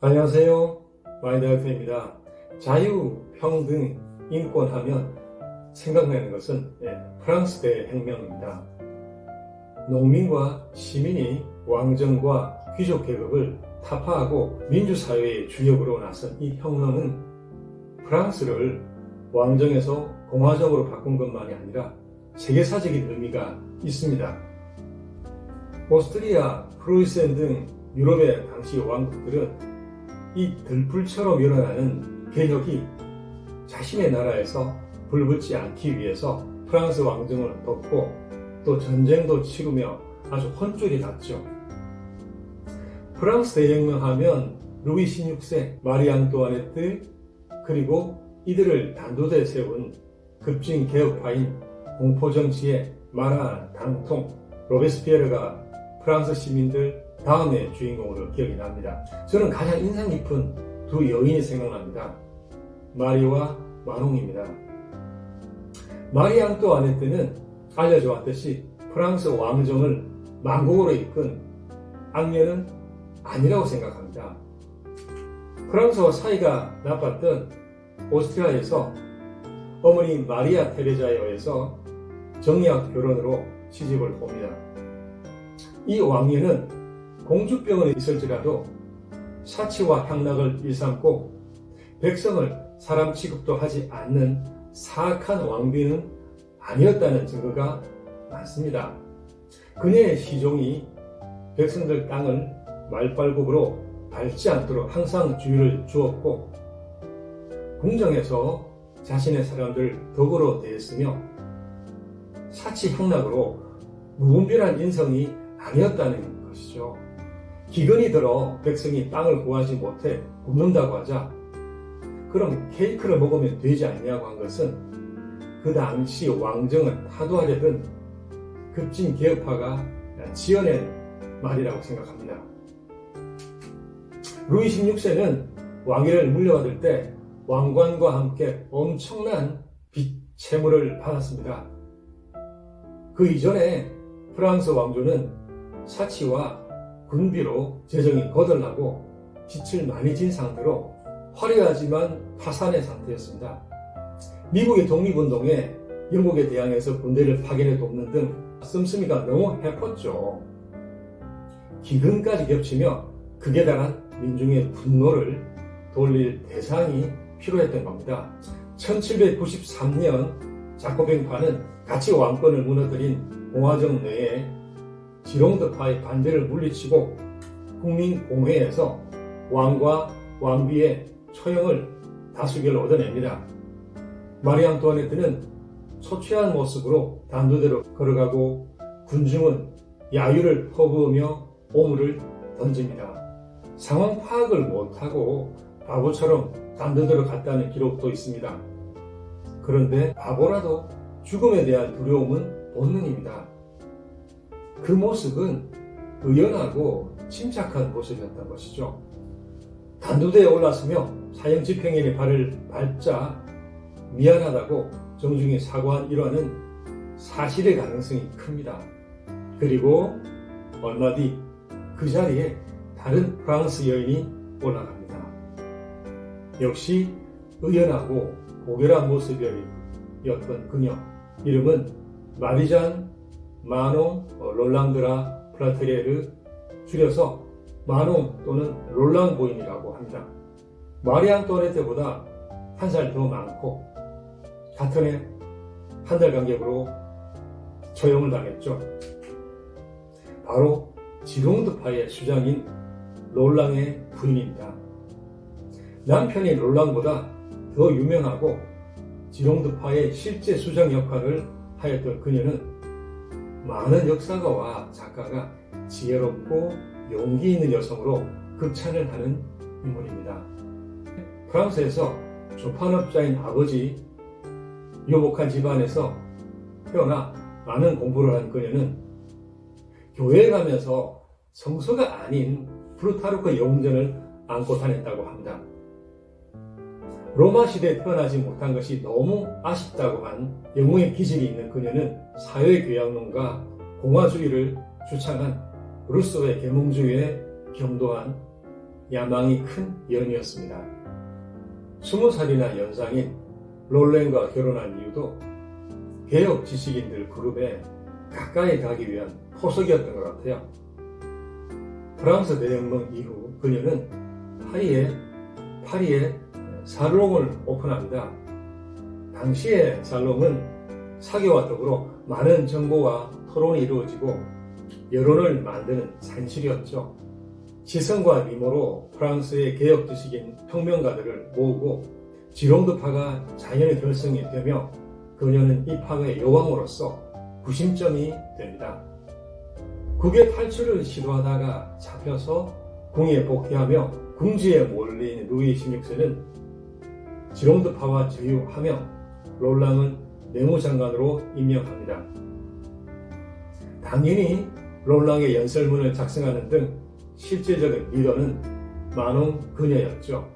안녕하세요. 마인드알프입니다. 자유, 평등, 인권 하면 생각나는 것은 예, 프랑스 대혁명입니다. 농민과 시민이 왕정과 귀족 계급을 타파하고 민주사회의 주역으로 나선 이 혁명은 프랑스를 왕정에서 공화정으로 바꾼 것만이 아니라 세계사적인 의미가 있습니다. 오스트리아, 프로이센 등 유럽의 당시 왕국들은 이 들불처럼 일어나는 개혁이 자신의 나라에서 불붙지 않기 위해서 프랑스 왕정을 돕고 또 전쟁도 치르며 아주 혼쭐이 났죠. 프랑스 대혁명 하면 루이 16세, 마리 앙뚜아네트 그리고 이들을 단도대 세운 급진 개혁파인 공포정치의 마라 당통 로베스피에르가 프랑스 시민들 다음의 주인공으로 기억이 납니다. 저는 가장 인상 깊은 두 여인이 생각납니다. 마리와 마농입니다. 마리 앙뚜아네트는 알려져 왔듯이 프랑스 왕정을 망국으로 이끈 악녀는 아니라고 생각합니다. 프랑스와 사이가 나빴던 오스트리아에서 어머니 마리아 테레자에 의해서 정략 결혼으로 시집을 옵니다. 이 왕녀는 공주병은 있을지라도 사치와 향락을 일삼고 백성을 사람 취급도 하지 않는 사악한 왕비는 아니었다는 증거가 많습니다. 그녀의 시종이 백성들 땅을 말발굽으로 밟지 않도록 항상 주의를 주었고 궁정에서 자신의 사람들 덕으로 대했으며 사치 향락으로 무분별한 인성이 아니었다는 것이죠. 기근이 들어 백성이 땅을 구하지 못해 굶는다고 하자 그럼 케이크를 먹으면 되지 않냐고 한 것은 그 당시 왕정을 타도하려던 급진 개혁파가 지어낸 말이라고 생각합니다. 루이 16세는 왕위를 물려받을 때 왕관과 함께 엄청난 빚 채무를 받았습니다. 그 이전에 프랑스 왕조는 사치와 군비로 재정이 거덜나고 빚을 많이 진 상태로 화려하지만 파산의 상태였습니다. 미국의 독립운동에 영국에 대항해서 군대를 파견해 돕는 등 씀씀이가 너무 해펐죠. 기근까지 겹치며 극에 달한 민중의 분노를 돌릴 대상이 필요했던 겁니다. 1793년 자코뱅파는 같이 왕권을 무너뜨린 공화정 내에 지롱드파의 반대를 물리치고 국민공회에서 왕과 왕비의 처형을 다수결로 얻어냅니다. 마리 앙투아네트는 초췌한 모습으로 단도대로 걸어가고 군중은 야유를 퍼부으며 오물을 던집니다. 상황 파악을 못하고 바보처럼 단도대로 갔다는 기록도 있습니다. 그런데 바보라도 죽음에 대한 두려움은 본능입니다. 그 모습은 의연하고 침착한 모습이었던 것이죠. 단두대에 올랐으며 사형 집행인의 발을 밟자 미안하다고 정중히 사과한 일화는 사실의 가능성이 큽니다. 그리고 얼마 뒤 그 자리에 다른 프랑스 여인이 올라갑니다. 역시 의연하고 고결한 모습이었던 그녀. 이름은 마리잔 마농 롤랑드라 플라테레르 줄여서 마농 또는 롤랑보인이라고 합니다. 마리 앙토네트보다 한 살 더 많고 같은 해 한 달 간격으로 처형을 당했죠. 바로 지롱드파의 수장인 롤랑의 부인입니다. 남편이 롤랑보다 더 유명하고 지롱드파의 실제 수장 역할을 하였던 그녀는 많은 역사가와 작가가 지혜롭고 용기 있는 여성으로 극찬을 하는 인물입니다. 프랑스에서 조판업자인 아버지 유복한 집안에서 태어나 많은 공부를 한 그녀는 교회에 가면서 성서가 아닌 프루타르크 영웅전을 안고 다녔다고 합니다. 로마 시대에 태어나지 못한 것이 너무 아쉽다고 한 영웅의 기질이 있는 그녀는 사회교양론과 공화주의를 주창한 루소의 계몽주의에 겸도한 야망이 큰 연이었습니다. 스무 살이나 연상인 롤렌과 결혼한 이유도 개혁 지식인들 그룹에 가까이 가기 위한 포석이었던 것 같아요. 프랑스 대혁명 이후 그녀는 파리에 파리에 살롱을 오픈합니다. 당시의 살롱은 사교와 더불어 많은 정보와 토론이 이루어지고 여론을 만드는 산실이었죠. 시선과 미모로 프랑스의 개혁 지식인 혁명가들을 모으고 지롱드파가 자연의 결성이 되며 그녀는 이 파의 여왕으로서 구심점이 됩니다. 국외 탈출을 시도하다가 잡혀서 궁에 복귀하며 궁지에 몰린 루이 16세는 지롱드 파와 제휴하며 롤랑을 내무장관으로 임명합니다. 당연히 롤랑의 연설문을 작성하는 등 실제적인 리더는 마농 그녀였죠.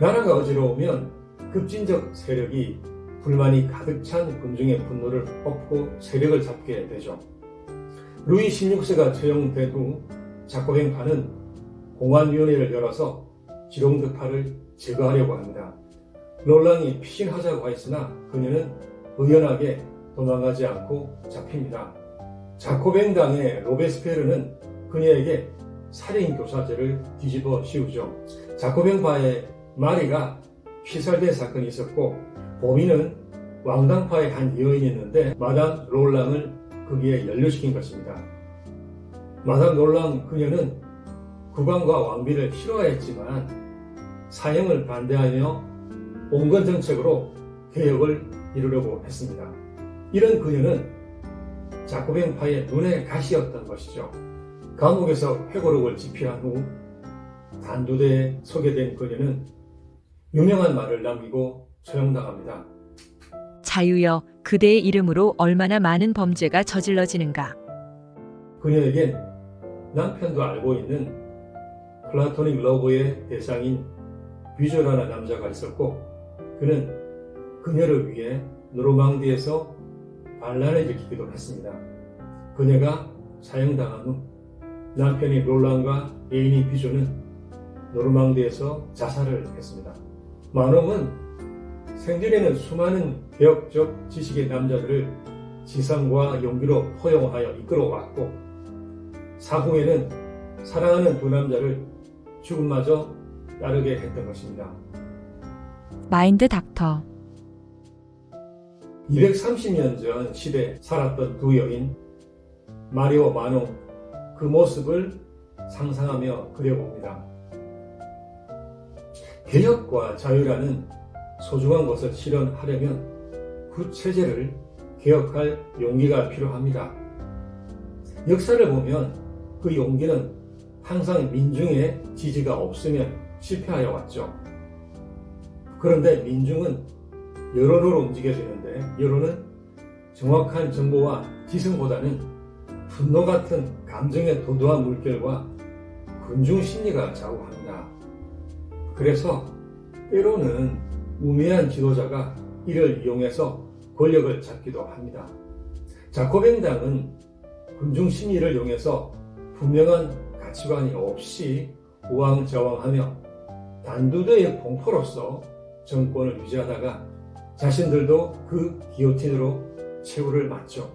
나라가 어지러우면 급진적 세력이 불만이 가득 찬 군중의 분노를 엎고 세력을 잡게 되죠. 루이 16세가 처형된 후 작고행파는 공안위원회를 열어서 지롱드파를 제거하려고 합니다. 롤랑이 피신하자고 했으나 그녀는 의연하게 도망가지 않고 잡힙니다. 자코뱅당의 로베스페르는 그녀에게 살인교사죄를 뒤집어 씌우죠. 자코뱅파의 마리가 피살된 사건이 있었고 범인은 왕당파의 한 여인이었는데 마담 롤랑을 거기에 연루시킨 것입니다. 마담 롤랑 그녀는 국왕과 왕비를 싫어했지만 사형을 반대하며 온건 정책으로 개혁을 이루려고 했습니다. 이런 그녀는 자코뱅파의 눈의 가시였던 것이죠. 감옥에서 회고록을 집필한 후 단두대에 소개된 그녀는 유명한 말을 남기고 처형당합니다. 자유여, 그대의 이름으로 얼마나 많은 범죄가 저질러지는가. 그녀에겐 남편도 알고 있는 플라토닉 러브의 대상인 비조라는 남자가 있었고 그는 그녀를 위해 노르망디에서 반란을 일으키기도 했습니다. 그녀가 사형당한 후 남편이 롤랑과 애인이 비조는 노르망디에서 자살을 했습니다. 마농은 생전에는 수많은 개혁적 지식의 남자들을 지성과 용기로 포용하여 이끌어왔고 사후에는 사랑하는 두 남자를 죽음마저 따르게 했던 것입니다. 마인드 닥터. 230년 전 시대에 살았던 두 여인 마리오 마농 그 모습을 상상하며 그려봅니다. 개혁과 자유라는 소중한 것을 실현하려면 구체제를 개혁할 용기가 필요합니다. 역사를 보면 그 용기는 항상 민중의 지지가 없으면 실패하여 왔죠. 그런데 민중은 여론으로 움직여지는데 여론은 정확한 정보와 지성보다는 분노 같은 감정의 도도한 물결과 군중 심리가 좌우합니다. 그래서 때로는 우매한 지도자가 이를 이용해서 권력을 잡기도 합니다. 자코뱅당은 군중 심리를 이용해서 분명한 가치관이 없이 우왕좌왕하며 단두대의 공포로서 정권을 유지하다가 자신들도 그 기요틴으로 최후를 맞죠.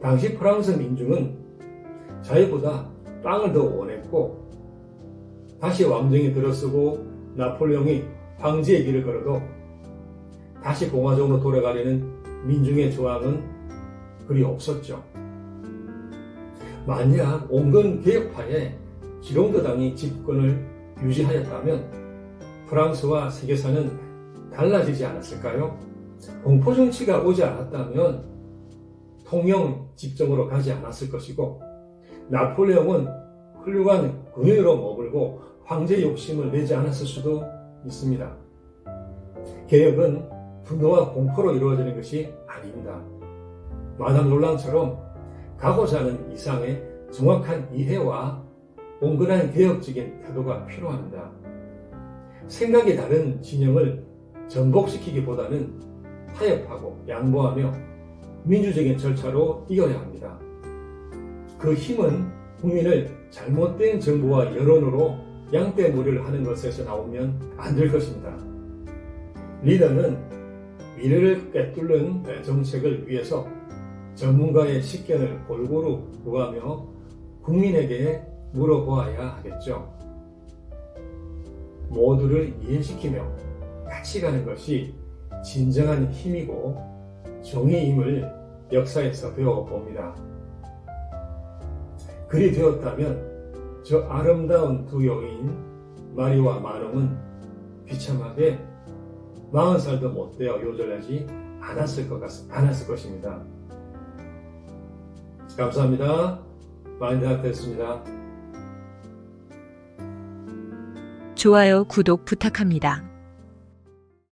당시 프랑스 민중은 자유보다 빵을 더 원했고 다시 왕정이 들어서고 나폴레옹이 황제의 길을 걸어도 다시 공화정으로 돌아가려는 민중의 저항은 그리 없었죠. 만약 온건 개혁파의 지롱드당이 집권을 유지하였다면 프랑스와 세계사는 달라지지 않았을까요? 공포 정치가 오지 않았다면 통영 집정으로 가지 않았을 것이고 나폴레옹은 훌륭한 군인으로 머물고 황제 욕심을 내지 않았을 수도 있습니다. 개혁은 분노와 공포로 이루어지는 것이 아닙니다. 마담 롤랑처럼 가고자 하는 이상의 정확한 이해와 온건한 개혁적인 태도가 필요합니다. 생각이 다른 진영을 전복시키기보다는 타협하고 양보하며 민주적인 절차로 이겨야 합니다. 그 힘은 국민을 잘못된 정보와 여론으로 양떼무리를 하는 것에서 나오면 안 될 것입니다. 리더는 미래를 꿰뚫는 정책을 위해서 전문가의 식견을 골고루 구하며 국민에게 물어보아야 하겠죠. 모두를 이해시키며 같이 가는 것이 진정한 힘이고 정의 임을 역사에서 배워봅니다. 그리 되었다면 저 아름다운 두 여인 마리와 마롱은 비참하게 마흔 살도 못 되어 요절하지 않았을 것 같, 않았을 것입니다. 감사합니다. 마인드 하트였습니다. 좋아요, 구독 부탁합니다.